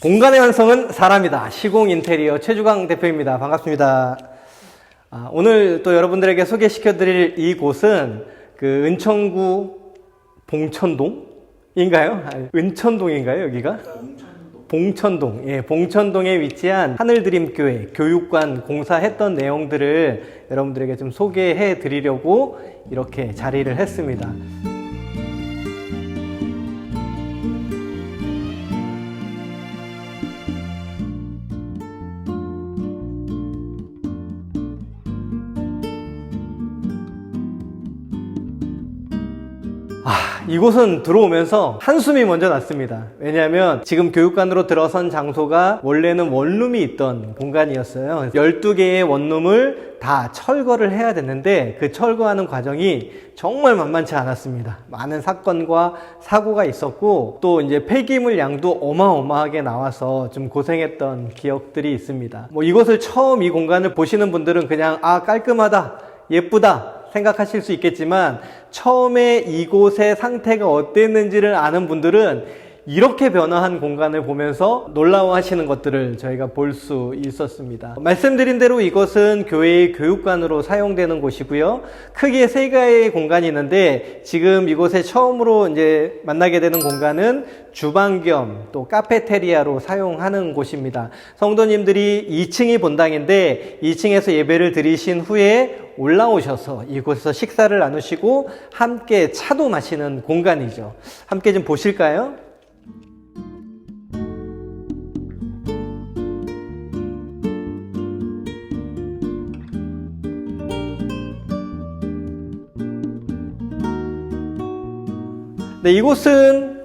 공간의 완성은 사람이다. 시공 인테리어 최주강 대표입니다. 반갑습니다. 아, 오늘 또 여러분들에게 소개시켜 드릴 이곳은 그 은천구 봉천동인가요? 아니, 은천동인가요, 여기가? 봉천동, 예, 봉천동에 위치한 하늘드림교회 교육관 공사했던 내용들을 여러분들에게 좀 소개해 드리려고 이렇게 자리를 했습니다. 이곳은 들어오면서 한숨이 먼저 났습니다. 왜냐하면 지금 교육관으로 들어선 장소가 원래는 원룸이 있던 공간이었어요. 12개의 원룸을 다 철거를 해야 됐는데 그 철거하는 과정이 정말 만만치 않았습니다. 많은 사건과 사고가 있었고 또 이제 폐기물 양도 어마어마하게 나와서 좀 고생했던 기억들이 있습니다. 뭐 이곳을 처음 이 공간을 보시는 분들은 그냥 아 깔끔하다, 예쁘다 생각하실 수 있겠지만 처음에 이곳의 상태가 어땠는지를 아는 분들은 이렇게 변화한 공간을 보면서 놀라워하시는 것들을 저희가 볼 수 있었습니다. 말씀드린 대로 이것은 교회의 교육관으로 사용되는 곳이고요. 크게 세 개의 공간이 있는데 지금 이곳에 처음으로 이제 만나게 되는 공간은 주방 겸 또 카페테리아로 사용하는 곳입니다. 성도님들이 2층이 본당인데 2층에서 예배를 드리신 후에 올라오셔서 이곳에서 식사를 나누시고 함께 차도 마시는 공간이죠. 함께 좀 보실까요? 네, 이곳은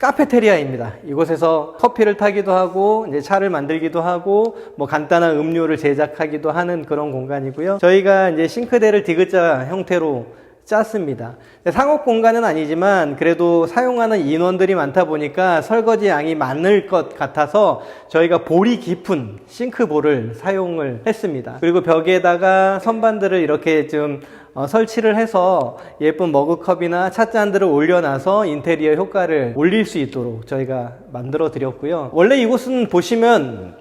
카페테리아입니다. 이곳에서 커피를 타기도 하고, 이제 차를 만들기도 하고, 뭐 간단한 음료를 제작하기도 하는 그런 공간이고요. 저희가 이제 싱크대를 디귿자 형태로 짰습니다. 상업 공간은 아니지만 그래도 사용하는 인원들이 많다 보니까 설거지 양이 많을 것 같아서 저희가 볼이 깊은 싱크볼을 사용을 했습니다. 그리고 벽에다가 선반들을 이렇게 좀 어, 설치를 해서 예쁜 머그컵이나 찻잔들을 올려놔서 인테리어 효과를 올릴 수 있도록 저희가 만들어 드렸고요. 원래 이곳은 보시면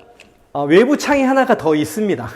어, 외부 창이 하나가 더 있습니다.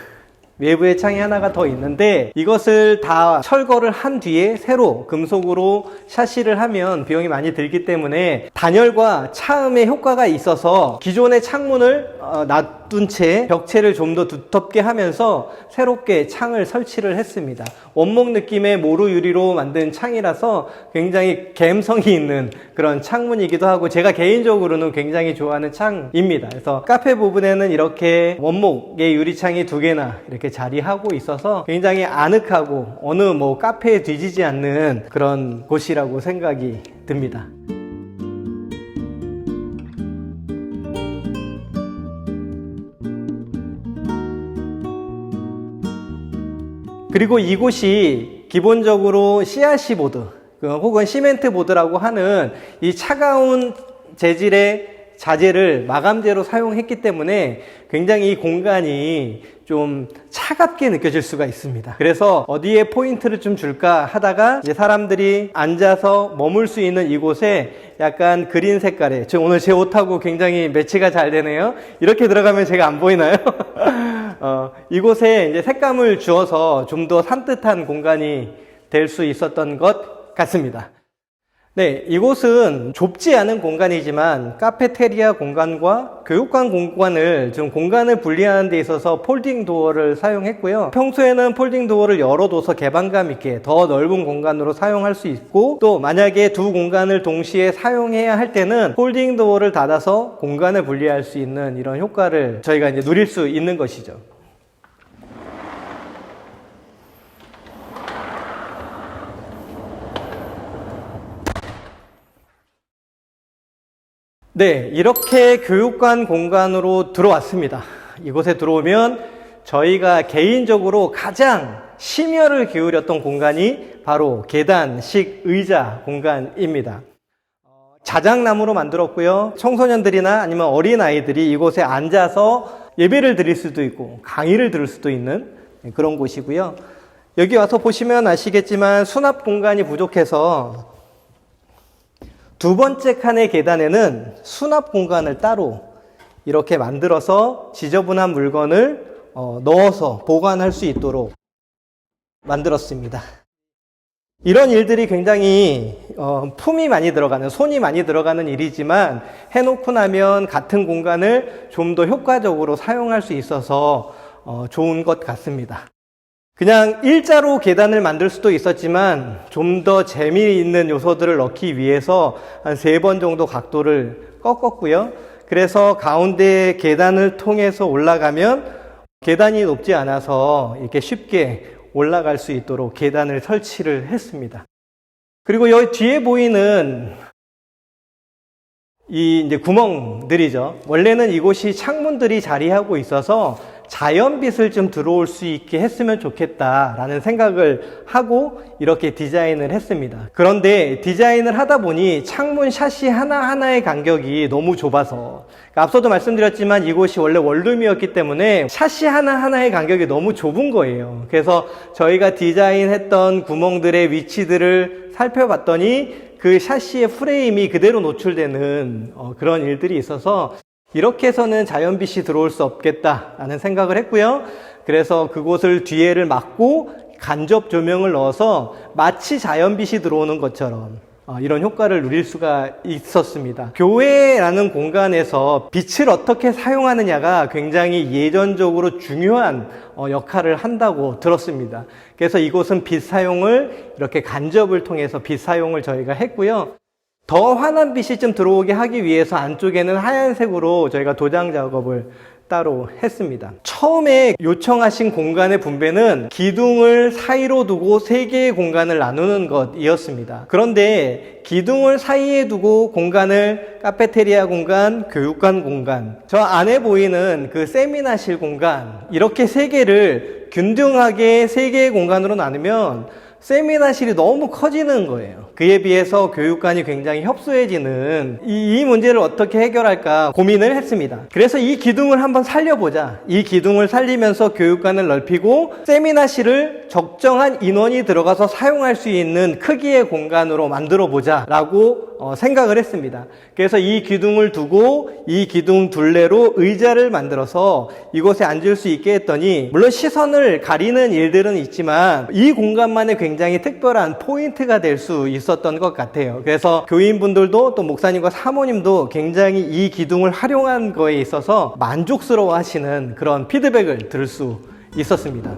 외부에 창이 하나가 더 있는데 이것을 다 철거를 한 뒤에 새로 금속으로 샤시를 하면 비용이 많이 들기 때문에 단열과 차음의 효과가 있어서 기존의 창문을 어, 놔 둔 채 벽체를 좀 더 두텁게 하면서 새롭게 창을 설치를 했습니다. 원목 느낌의 모루 유리로 만든 창이라서 굉장히 감성이 있는 그런 창문이기도 하고 제가 개인적으로는 굉장히 좋아하는 창입니다. 그래서 카페 부분에는 이렇게 원목의 유리창이 두 개나 이렇게 자리하고 있어서 굉장히 아늑하고 어느 뭐 카페에 뒤지지 않는 그런 곳이라고 생각이 듭니다. 그리고 이곳이 기본적으로 CRC 보드 그 혹은 시멘트 보드라고 하는 이 차가운 재질의 자재를 마감재로 사용했기 때문에 굉장히 이 공간이 좀 차갑게 느껴질 수가 있습니다. 그래서 어디에 포인트를 좀 줄까 하다가 이제 사람들이 앉아서 머물 수 있는 이곳에 약간 그린 색깔의 지금 오늘 제 옷하고 굉장히 매치가 잘 되네요. 이렇게 들어가면 제가 안 보이나요? 어, 이곳에 이제 색감을 주어서 좀 더 산뜻한 공간이 될 수 있었던 것 같습니다. 네, 이곳은 좁지 않은 공간이지만 카페테리아 공간과 교육관 공간을 좀 공간을 분리하는 데 있어서 폴딩 도어를 사용했고요. 평소에는 폴딩 도어를 열어둬서 개방감 있게 더 넓은 공간으로 사용할 수 있고 또 만약에 두 공간을 동시에 사용해야 할 때는 폴딩 도어를 닫아서 공간을 분리할 수 있는 이런 효과를 저희가 이제 누릴 수 있는 것이죠. 네, 이렇게 교육관 공간으로 들어왔습니다. 이곳에 들어오면 저희가 개인적으로 가장 심혈을 기울였던 공간이 바로 계단식 의자 공간입니다. 어, 자작나무로 만들었고요. 청소년들이나 아니면 어린아이들이 이곳에 앉아서 예배를 드릴 수도 있고 강의를 들을 수도 있는 그런 곳이고요. 여기 와서 보시면 아시겠지만 수납 공간이 부족해서 두 번째 칸의 계단에는 수납 공간을 따로 이렇게 만들어서 지저분한 물건을 어, 넣어서 보관할 수 있도록 만들었습니다. 이런 일들이 굉장히 어, 품이 많이 들어가는 손이 많이 들어가는 일이지만 해놓고 나면 같은 공간을 좀 더 효과적으로 사용할 수 있어서 어, 좋은 것 같습니다. 그냥 일자로 계단을 만들 수도 있었지만 좀 더 재미있는 요소들을 넣기 위해서 한 세 번 정도 각도를 꺾었고요. 그래서 가운데 계단을 통해서 올라가면 계단이 높지 않아서 이렇게 쉽게 올라갈 수 있도록 계단을 설치를 했습니다. 그리고 여기 뒤에 보이는 이 이제 구멍들이죠. 원래는 이곳이 창문들이 자리하고 있어서 자연빛을 좀 들어올 수 있게 했으면 좋겠다라는 생각을 하고 이렇게 디자인을 했습니다. 그런데 디자인을 하다 보니 창문 샷시 하나하나의 간격이 너무 좁아서 그러니까 앞서도 말씀드렸지만 이곳이 원래 원룸이었기 때문에 샷시 하나하나의 간격이 너무 좁은 거예요. 그래서 저희가 디자인했던 구멍들의 위치들을 살펴봤더니 그 샤시의 프레임이 그대로 노출되는 어, 그런 일들이 있어서 이렇게 해서는 자연빛이 들어올 수 없겠다라는 생각을 했고요. 그래서 그곳을 뒤에를 막고 간접 조명을 넣어서 마치 자연빛이 들어오는 것처럼 어, 이런 효과를 누릴 수가 있었습니다. 교회라는 공간에서 빛을 어떻게 사용하느냐가 굉장히 예전적으로 중요한 어, 역할을 한다고 들었습니다. 그래서 이곳은 빛 사용을 이렇게 간접을 통해서 빛 사용을 저희가 했고요. 더 환한 빛이 좀 들어오게 하기 위해서 안쪽에는 하얀색으로 저희가 도장 작업을 따로 했습니다. 처음에 요청하신 공간의 분배는 기둥을 사이로 두고 세 개의 공간을 나누는 것이었습니다. 그런데 기둥을 사이에 두고 공간을 카페테리아 공간, 교육관 공간, 저 안에 보이는 그 세미나실 공간, 이렇게 세 개를 균등하게 세 개의 공간으로 나누면 세미나실이 너무 커지는 거예요. 그에 비해서 교육관이 굉장히 협소해지는 이, 이, 문제를 어떻게 해결할까 고민을 했습니다. 그래서 이 기둥을 한번 살려보자. 이 기둥을 살리면서 교육관을 넓히고 세미나실을 적정한 인원이 들어가서 사용할 수 있는 크기의 공간으로 만들어 보자 라고 어, 생각을 했습니다. 그래서 이 기둥을 두고 이 기둥 둘레로 의자를 만들어서 이곳에 앉을 수 있게 했더니 물론 시선을 가리는 일들은 있지만 이 공간만의 굉장히 특별한 포인트가 될 수 있 었던 것 같아요. 그래서 교인분들도 또 목사님과 사모님도 굉장히 이 기둥을 활용한 거에 있어서 만족스러워 하시는 그런 피드백을 들을 수 있었습니다.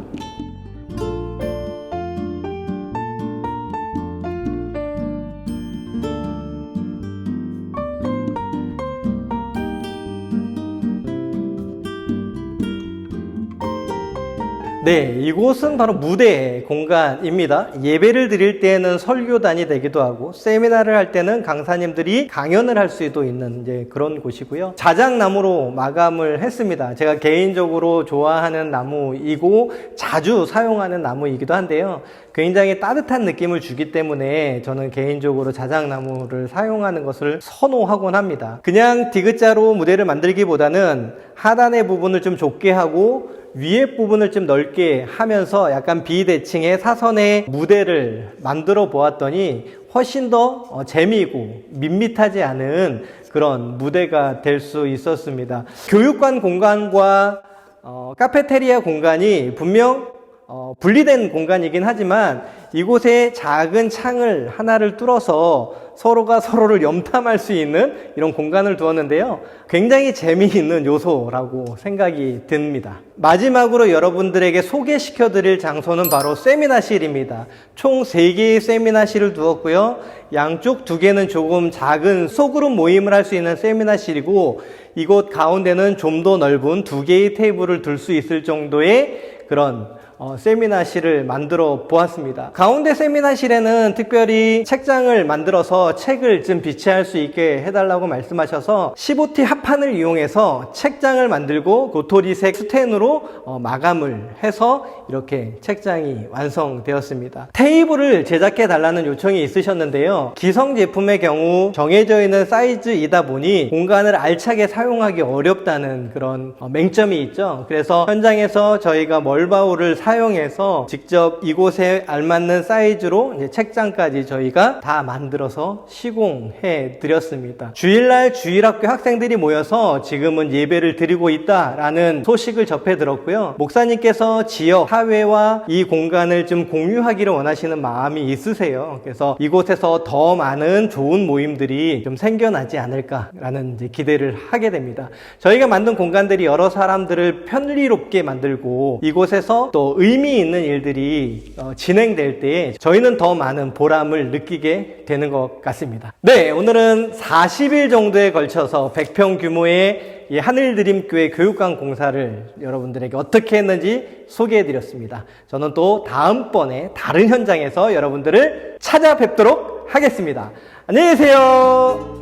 네, 이곳은 바로 무대 공간입니다. 예배를 드릴 때는 설교단이 되기도 하고, 세미나를 할 때는 강사님들이 강연을 할 수도 있는 이제 그런 곳이고요. 자작나무로 마감을 했습니다. 제가 개인적으로 좋아하는 나무이고, 자주 사용하는 나무이기도 한데요. 굉장히 따뜻한 느낌을 주기 때문에 저는 개인적으로 자작나무를 사용하는 것을 선호하곤 합니다. 그냥 디귿자로 무대를 만들기보다는 하단의 부분을 좀 좁게 하고, 위에 부분을 좀 넓게 하면서 약간 비대칭의 사선의 무대를 만들어 보았더니 훨씬 더 어, 재미있고 밋밋하지 않은 그런 무대가 될 수 있었습니다. 교육관 공간과 어, 카페테리아 공간이 분명 어, 분리된 공간이긴 하지만 이곳에 작은 창을 하나를 뚫어서 서로가 서로를 염탐할 수 있는 이런 공간을 두었는데요. 굉장히 재미있는 요소라고 생각이 듭니다. 마지막으로 여러분들에게 소개시켜 드릴 장소는 바로 세미나실입니다. 총 3개의 세미나실을 두었고요. 양쪽 두 개는 조금 작은 소그룹 모임을 할 수 있는 세미나실이고 이곳 가운데는 좀 더 넓은 두 개의 테이블을 둘 수 있을 정도의 그런 어, 세미나실을 만들어 보았습니다. 가운데 세미나실에는 특별히 책장을 만들어서 책을 좀 비치할 수 있게 해달라고 말씀하셔서 15T 합판을 이용해서 책장을 만들고 도토리색 스텐으로 어, 마감을 해서 이렇게 책장이 완성되었습니다. 테이블을 제작해 달라는 요청이 있으셨는데요. 기성 제품의 경우 정해져 있는 사이즈이다 보니 공간을 알차게 사용하기 어렵다는 그런 어, 맹점이 있죠. 그래서 현장에서 저희가 멀바우를 사용해서 직접 이곳에 알맞는 사이즈로 책장까지 저희가 다 만들어서 시공해 드렸습니다. 주일날 주일학교 학생들이 모여서 지금은 예배를 드리고 있다라는 소식을 접해 들었고요. 목사님께서 지역 사회와 이 공간을 좀 공유하기를 원하시는 마음이 있으세요. 그래서 이곳에서 더 많은 좋은 모임들이 좀 생겨나지 않을까라는 기대를 하게 됩니다. 저희가 만든 공간들이 여러 사람들을 편리롭게 만들고 이곳에서 또 의미 있는 일들이 어, 진행될 때 저희는 더 많은 보람을 느끼게 되는 것 같습니다. 네, 오늘은 40일 정도에 걸쳐서 100평 규모의 이 하늘드림교회 교육관 공사를 여러분들에게 어떻게 했는지 소개해 드렸습니다. 저는 또 다음번에 다른 현장에서 여러분들을 찾아뵙도록 하겠습니다. 안녕히 계세요.